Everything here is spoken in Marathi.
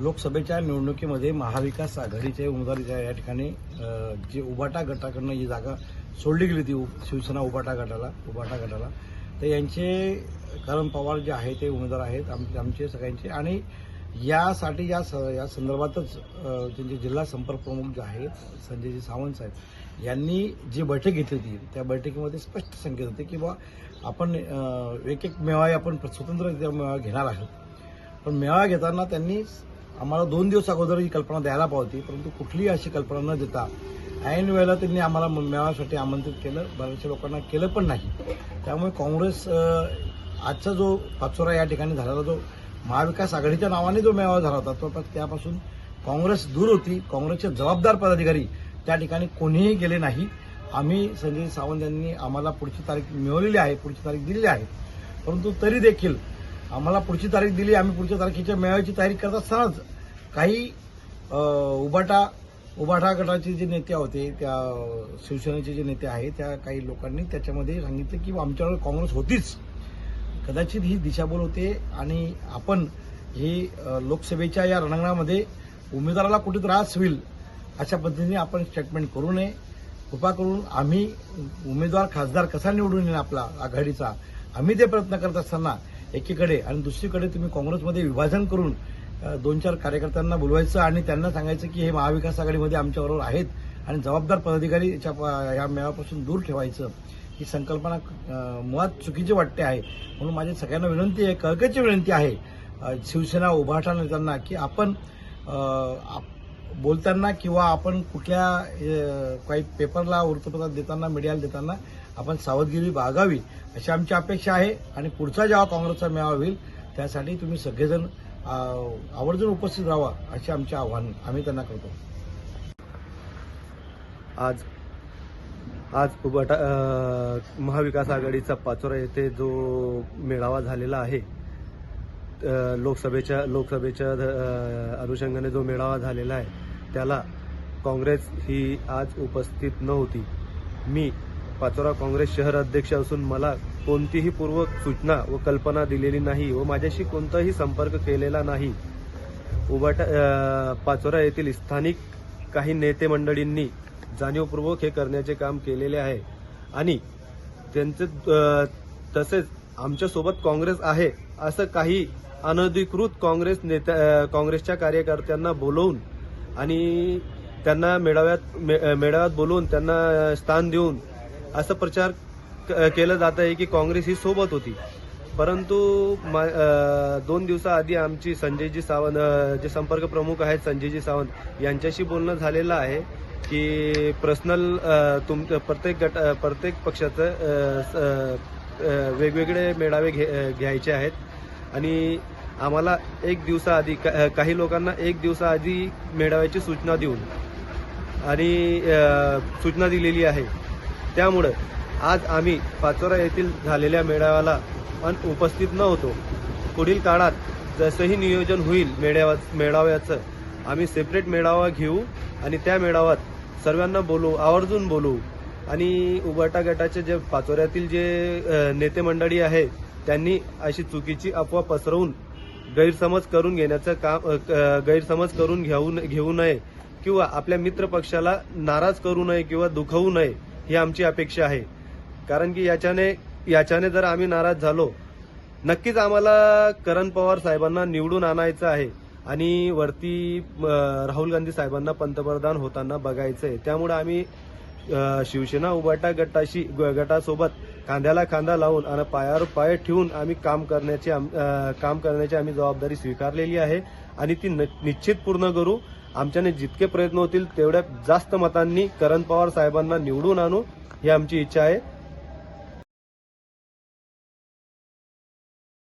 लोकसभेच्या निवडणुकीमध्ये महाविकास आघाडीचे उमेदवार या ठिकाणी जे उबाटा गटाकडनं ही जागा सोडली गेली ती उ- शिवसेना उबाटा गटाला उबाटा गटाला तर यांचे करण पवार जे आहे ते उमेदवार आहेत आम- आमचे सगळ्यांचे. आणि यासाठी या स या संदर्भातच त्यांचे जिल्हा संपर्क प्रमुख जे आहेत संजयजी सावंत साहेब यांनी जी बैठक घेतली होती त्या बैठकीमध्ये स्पष्ट संकेत होते की बा आपण एक एक मेळावे आपण स्वतंत्र मेळावा घेणार आहोत. पण मेळावा घेताना त्यांनी आम्हाला दोन दिवस अगोदर ही कल्पना द्यायला पावती परंतु कुठलीही अशी कल्पना न देता ऐन वेळेला त्यांनी आम्हाला म- मेळाव्यासाठी आमंत्रित केलं. बऱ्याचशा लोकांना केलं पण नाही. त्यामुळे काँग्रेस आजचा जो पाचोरा या ठिकाणी झालेला जो महाविकास आघाडीच्या नावाने जो मेळावा झाला होता तो पण त्यापासून काँग्रेस दूर होती. काँग्रेसचे जबाबदार पदाधिकारी त्या ठिकाणी कोणीही गेले नाही. आम्ही संजय सावंत यांनी आम्हाला पुढची तारीख मिळवलेली आहे पुढची तारीख दिलेली आहे. परंतु तरी देखील आम्हाला पुढची तारीख दिली आम्ही पुढच्या तारखेच्या मेळाव्याची तयारी करत असतानाच काही उबाटा उबाटा गटाचे जे नेते होते त्या शिवसेनेचे जे नेते आहेत त्या काही लोकांनी त्याच्यामध्ये सांगितलं की आमच्यावर काँग्रेस होतीच. कदाचित ही दिशाभूल होते आणि आपण ही लोकसभेच्या या रणांगणामध्ये उमेदवाराला कुठे त्रास होईल अशा पद्धतीने आपण स्टेटमेंट करू नये. कृपा करून आम्ही उमेदवार खासदार कसा निवडून येईल आपला आघाडीचा? आम्ही ते प्रयत्न करत असताना एकीकडे आणि दुसरीकडे तुम्ही काँग्रेसमध्ये विभाजन करून दोन चार कार्यकर्त्यांना बोलवायचं आणि त्यांना सांगायचं की हे महाविकास आघाडीमध्ये आमच्याबरोबर आहेत आणि जबाबदार पदाधिकारी याच्या प- या दूर ठेवायचं ही संकल्पना मुळात चुकीची वाटते आहे. म्हणून माझी सगळ्यांना विनंती आहे कळकळची विनंती आहे शिवसेना उभाटा नेत्यांना की आपण आप- बोलताना किंवा आपण कुठल्या काही पेपरला वृत्तपत्रात देताना मीडियाला देताना आपण सावधगिरी बाळगावी अशी आमची अपेक्षा आहे. आणि पुढचा जेव्हा काँग्रेसचा मेळावा होईल त्यासाठी तुम्ही सगळेजण आवर्जून उपस्थित राहा असे आमचे आव्हान आम्ही त्यांना करतो. आज आज बटा महाविकास आघाडीचा पाचोरा येथे जो मेळावा झालेला आहे लोकसभेच्या लोकसभेच्या अनुषंगाने जो मेळावा झालेला आहे त्याला काँग्रेस ही आज उपस्थित नव्हती. मी पाचोरा काँग्रेस शहर अध्यक्ष असून मला कोणतीही पूर्व सूचना व कल्पना दिलेली नाही व माझ्याशी कोणताही संपर्क केलेला नाही. उबाटा पाचोरा येथील स्थानिक काही नेते मंडळींनी जाणीवपूर्वक हे करण्याचे काम केलेले आहे. आणि त्यांचे तसेच आमच्यासोबत काँग्रेस आहे असं काही अनधिकृत काँग्रेस नेत्या काँग्रेसच्या कार्यकर्त्यांना बोलवून आणि त्यांना मेळाव्यात मे- मेळाव्यात बोलवून त्यांना स्थान देऊन असं प्रचार क- केलं जात आहे की काँग्रेस ही सोबत होती. परंतु दोन दिवसाआधी आमची संजयजी सावंत जे संपर्क प्रमुख आहेत संजयजी सावंत यांच्याशी बोलणं झालेलं आहे की पर्सनल तुम प्रत्येक गट प्रत्येक पक्षाचं स- वेगवेगळे मेळावे घे घ्यायचे आहेत. आणि आम्हाला एक दिवसाआधी का- काही लोकांना एक दिवसाआधी मेळाव्याची सूचना देऊन आणि सूचना दिलेली आहे. त्यामुळं आज आम्ही पाचोरा येथील झालेल्या मेळाव्याला अन उपस्थित नव्हतो. पुढील काळात जसंही नियोजन होईल मेळाव्या मेळाव्याचं आम्ही सेपरेट मेळावा घेऊ आणि त्या मेळाव्यात सर्वांना बोलू आवर्जून बोलू. आणि उबाटा गटाचे जे पाचोऱ्यातील जे नेते मंडळी आहे त्यांनी अशी चुकीची अफवा पसरवून गैरसमज करून घेण्याचं काम गैरसमज करून घेऊ घेऊ नये किंवा आपल्या मित्र पक्षाला नाराज करू नये किंवा दुखवू नये ही आमची अपेक्षा आहे. कारण की याच्याने याच्याने जर आम्ही नाराज झालो नक्कीच आम्हाला करण पवार साहेबांना निवडून आणायचं आहे आणि वरती राहुल गांधी साहेबांना पंतप्रधान होताना बघायचं आहे त्यामुळे आम्ही शिवसेना उभटा गटाशी ग- गटासोबत खांद्याला खांदा लावून आणि पायावर पाय ठेवून आम्ही काम करण्याची आम- काम करण्याची आम्ही जबाबदारी स्वीकारलेली आहे. आणि ती न- निश्चित पूर्ण करू. आमच्याने जितके प्रयत्न होतील तेवढ्या जास्त मतांनी करण पवार साहेबांना निवडून आणू ही आमची इच्छा आहे.